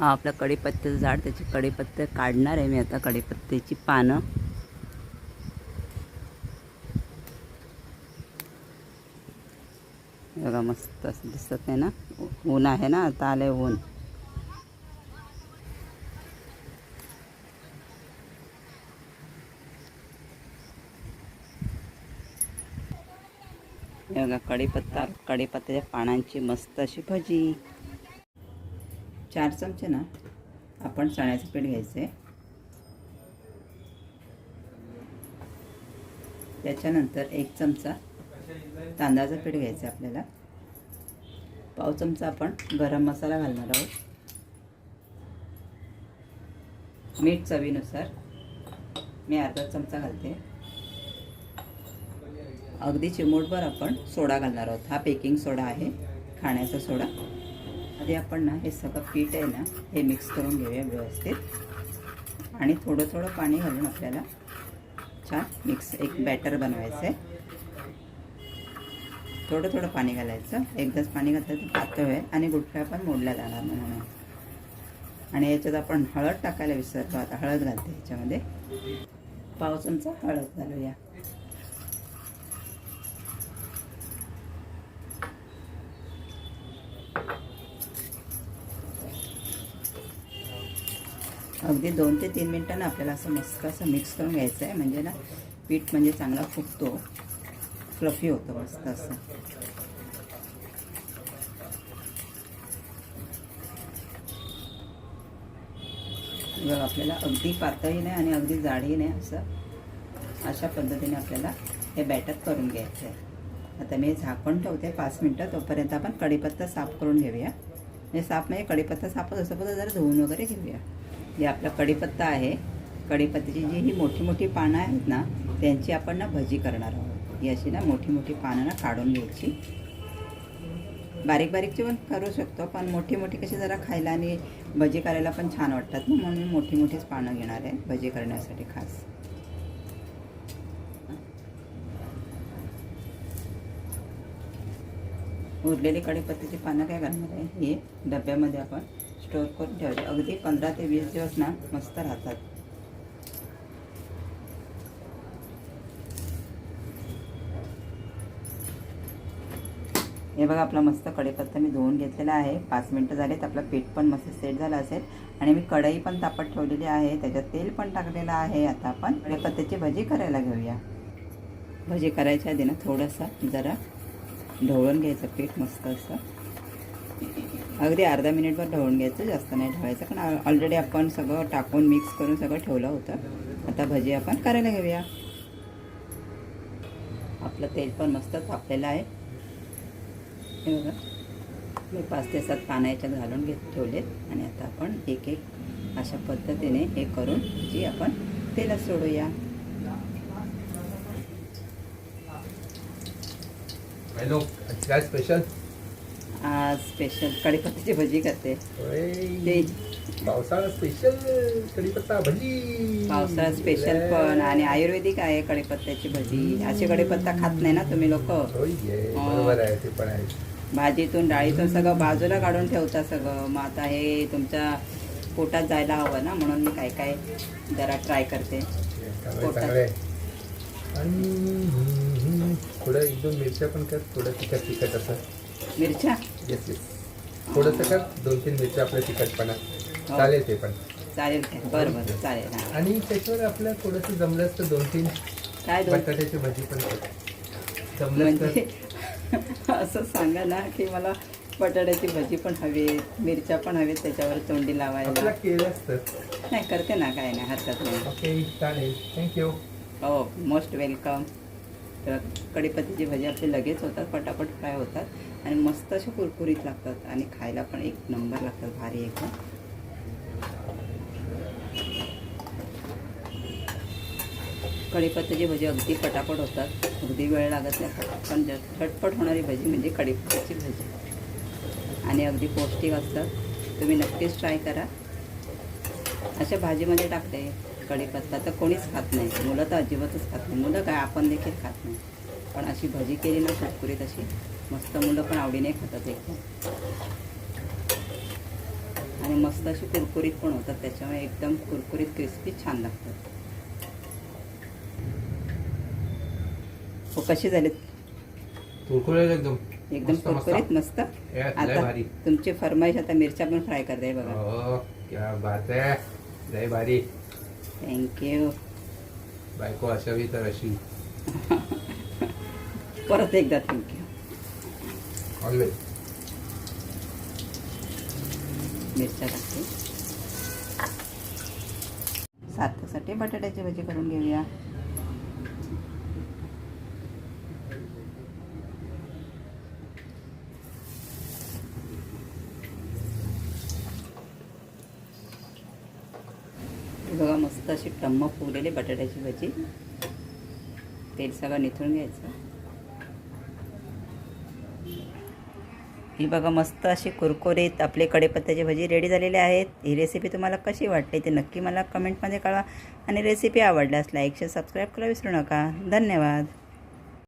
हा आपला कढीपत्त्याचं झाड त्याची कढीपत्ते काढणार आहे मी आता कढीपत्त्याची पानं. बघा मस्त असं दिसत आहे ना? ऊन आहे ना? आता आलं आहे ऊन बघा कढीपत्ता कढीपत्त्याच्या पानांची मस्त अशी भजी. चार चमचे ना आपण चण्याचं पीठ घ्यायचं आहे त्याच्यानंतर एक चमचा तांदळाचं पीठ घ्यायचं आहे आपल्याला. पाव चमचा आपण गरम मसाला घालणार आहोत. मीठ चवीनुसार. मी अर्धा चमचा घालते. अगदी चिमूटभर आपण सोडा घालणार आहोत. हा बेकिंग सोडा आहे. खाण्याचा सोडा. आधी आपण ना हे सगळं पीठ आहे ना हे मिक्स करून घेऊया व्यवस्थित. आणि थोडं थोडं पाणी घालून आपल्याला छान मिक्स एक बॅटर बनवायचं आहे थोडं थोडं पाणी घालायचं. एकदाच पाणी घातलं तर पातळ आहे आणि गुठळ्या पण मोडल्या जाणार नाही म्हणून. आणि याच्यात आपण हळद टाकायला विसरतो आता हळद घालते ह्याच्यामध्ये पाव चमचा हळद घालूया. अगदी दोन ते तीन मिनटानं आपल्याला असं मस्त असं मिक्स करून घ्यायचं आहे. म्हणजे ना पीठ म्हणजे चांगला फुगतो. फ्लफी होतं मस्त असं. बघा आपल्याला अगदी पातळी नाही आणि अगदी जाडही नाही असं. अशा पद्धतीने आपल्याला हे बॅटर करून घ्यायचं आहे. आता मी झाकण ठेवते पाच मिनटं. तोपर्यंत आपण कढीपत्ता साफ करून घेऊया. म्हणजे साफ म्हणजे कढीपत्ता साफच असं पण जरा धुवून वगैरे घेऊया. हे आपला कढीपत्ता आहे. कढीपत्त्याची जी ही मोठी मोठी पानं आहेत ना त्यांची आपण ना भजी करणार आहोत. ही अशी ना मोठी मोठी पानं ना काढून घ्यायची. बारीक बारीकची पण करू शकतो पण मोठी मोठी कशी जरा खायला आणि भजी करायला पण छान वाटतात ना म्हणून मी मोठी मोठीच पानं घेणार आहे भजी करण्यासाठी खास. उरलेली कढीपत्त्याची पानं काय करणार आहे? हे डब्यामध्ये आपण स्टोअर करून ठेवायचे. अगदी पंधरा ते वीस दिवस ना मस्त राहतात. हे बघा आपला मस्त कढीपत्ता मी धुवून घेतलेला आहे. पाच मिनटं झालेत. आपलं पीठ पण मस्त सेट झालं असेल. आणि मी कढई पण तापत ठेवलेली आहे. त्याच्यात तेल पण टाकलेलं आहे. आता आपण कढीपत्त्याची भजी करायला घेऊया. भजी करायच्या आधी ना थोडंसं जरा ढवळून घ्यायचं पीठ मस्त असं. अगदी अर्धा मिनिटभर ढवळून घ्यायचं जास्त नाही ठेवायचं कारण ऑलरेडी आपण सगळं टाकून मिक्स करून सगळं ठेवलं होतं. आता भजी आपण करायला घेऊया. आपलं तेल पण मस्त तापलेलं आहे. हे बघा. मी पाच ते सात पानं याच्यात घालून घेत ठेवलेत. आणि आता आपण एक एक अशा पद्धतीने हे करून जी आपण तेलात सोडूया. हॅलो काय स्पेशल आज स्पेशल कढीपत्त्याची भजी करते. ते पावसाळा स्पेशल कढीपत्ता भजी. पावसाळ्यात स्पेशल पण. आणि आयुर्वेदिक आहे कढीपत्त्याची भजी. अशी कढीपत्ता खात नाही ना तुम्ही लोक? हा. बरोबर आहे ते पण आहे. भाजीतून डाळीतून सगळं बाजूला काढून ठेवता सगळं. मग आता हे तुमच्या पोटात जायला हवं ना म्हणून मी काय काय जरा ट्राय करते. आणि थोडं एक दोन मिरच्या पण कर थोडं तिखट तिखट असं. मिरच्या? येस येस थोडंसं कर दोन तीन मिरच्या आपल्या तिखटपणा. हो. चालेल ते पण. चालेल काय बरं बरं. चालेल हां. आणि त्याच्यावर आपलं थोडंसं जमलं असतं दोन तीन काय दोन? बटाट्याची भाजी पण जमलं म्हणजे तर. असं सांगा ना की मला बटाट्याची भजी पण हवी मिरच्या पण हवेत त्याच्यावर तोंडी लावायला. आपलं केलं असतं. नाही करते ना काय नाही हरकत नाही. ओके चालेल. थँक्यू हो मोस्ट वेलकम तर कढीपत्त्याची भजी आपली लगेच होतात पटापट फ्राय होतात आणि मस्त असे कुरकुरीत लागतात आणि खायला पण एक नंबर लागतात भारी एकदम. कढीपत्त्याची भजी अगदी पटापट होतात अगदी वेळ लागत नाही पण झटपट होणारी भजी म्हणजे कढीपत्त्याची भजी. आणि अगदी पौष्टिक असतात तुम्ही नक्कीच ट्राय करा. अशा भाजीमध्ये टाकते. कढीपत्ता तर कोणीच खात नाही. मुलं तर अजिबातच खात नाही. मुलं काय आपण देखील खात नाही. पण अशी भजी केली ना कुरकुरीत अशी मस्त मुलं पण आवडीने खातात एकदम. आणि मस्त अशी कुरकुरीत पण होतात. त्याच्यामुळे एकदम कुरकुरीत क्रिस्पी छान लागतात. हो कशी झालीत? कुरकुरे एकदम. एकदम. कुरकुरीत मस्त? आता तुमची फरमाईश आता मिरच्या पण फ्राय करते बघा. हो क्या बात आहे लय भारी. थँक्यू बायको असावी तर अशी. परत एकदा थँक्यू ऑलवेज मिरच्या टाकते. सार्थसाठी बटाट्याची भाजी करून घेऊया ही बघा मस्त अशी टम्म फुगलेली बटाट्याची भाजी. तेल सगळं निथळून घ्यायचं. ही बघा मस्त अशी कुरकुरीत आपले कडेपत्त्याची भजी रेडी झालेली आहेत. ही रेसिपी तुम्हाला कशी वाटली ते नक्की मला कमेंटमध्ये कळवा. आणि रेसिपी आवडल्यास लाईक शेअर सबस्क्राईब करा विसरू नका. धन्यवाद.